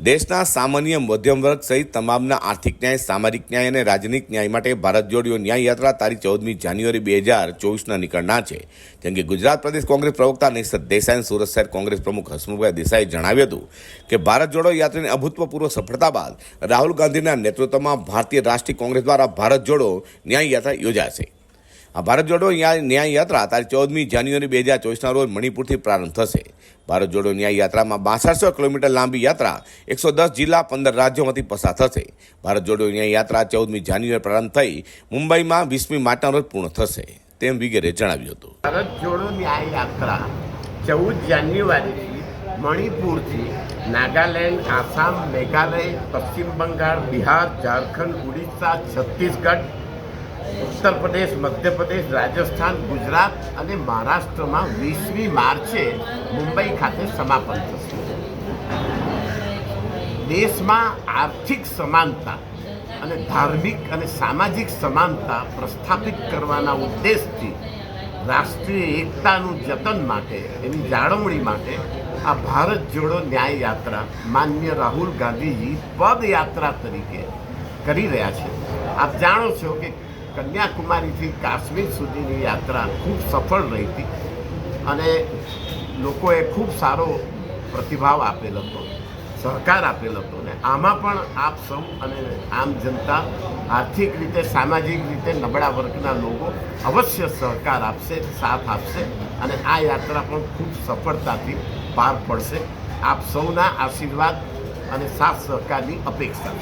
દેશના સામાન્ય મધ્યમ વર્ગ સહિત તમામના આર્થિક ન્યાય, સામાજિક ન્યાય અને રાજનૈતિક ન્યાય માટે ભારત જોડીઓ ન્યાય યાત્રા તારીખ ચૌદમી જાન્યુઆરી બે હજાર ચોવીસના નીકળનાર છે. જેમ કે ગુજરાત પ્રદેશ કોંગ્રેસ પ્રવક્તા નિષદ દેસાઈ સુરત શહેર કોંગ્રેસ પ્રમુખ હસમુખભાઈ દેસાઈએ જણાવ્યું હતું કે ભારત જોડો યાત્રાની અભૂતપૂર્વ સફળતા બાદ રાહુલ ગાંધીના નેતૃત્વમાં ભારતીય રાષ્ટ્રીય કોંગ્રેસ દ્વારા ભારત જોડો ન્યાય યાત્રા યોજાશે. આ ભારત જોડો ન્યાય યાત્રા તારીખ ચૌદમી જાન્યુઆરી બે હજાર ચોવીસના રોજ મણિપુરથી પ્રારંભ થશે. ભારત જોડો ન્યાય યાત્રામાં બાસઠસો કિલોમીટર લાંબી યાત્રા એકસો દસ જિલ્લા પંદર રાજ્યોમાંથી પસાર થશે. ભારત જોડો ન્યાય યાત્રા ચૌદમી જાન્યુઆરી પ્રારંભ થઈ મુંબઈમાં વીસમી માર્ચના રોજ પૂર્ણ થશે. તેમ વિગેરે જણાવ્યું હતું. ભારત જોડો ન્યાય યાત્રા ચૌદ જાન્યુઆરીથી મણિપુરથી નાગાલેન્ડ, આસામ, મેઘાલય, પશ્ચિમ બંગાળ, બિહાર, ઝારખંડ, ઉડીસા, છત્તીસગઢ ઉત્તર પ્રદેશ મધ્યપ્રદેશ રાજસ્થાન, ગુજરાત અને મહારાષ્ટ્રમાં વીસમી માર્ચે મુંબઈ ખાતે સમાપન થશે. દેશમાં આર્થિક સમાનતા અને ધાર્મિક અને સામાજિક સમાનતા પ્રસ્થાપિત કરવાના ઉદ્દેશથી રાષ્ટ્રીય એકતાનું જતન માટે, એની જાળવણી માટે આ ભારત જોડો ન્યાય યાત્રા માન્ય રાહુલ ગાંધીજી પદયાત્રા તરીકે કરી રહ્યા છે. આપ જાણો છો કે કન્યાકુમારીથી કાશ્મીર સુધીની યાત્રા ખૂબ સફળ રહી હતી અને લોકોએ ખૂબ સારો પ્રતિભાવ આપેલ હતો, સહકાર આપેલ હતો ને આમાં પણ આપ સૌ અને આમ જનતા આર્થિક રીતે, સામાજિક રીતે નબળા વર્ગના લોકો અવશ્ય સહકાર આપશે, સાથ આપશે અને આ યાત્રા પણ ખૂબ સફળતાથી પાર પડશે. આપ સૌના આશીર્વાદ અને સાથ સહકારની અપેક્ષા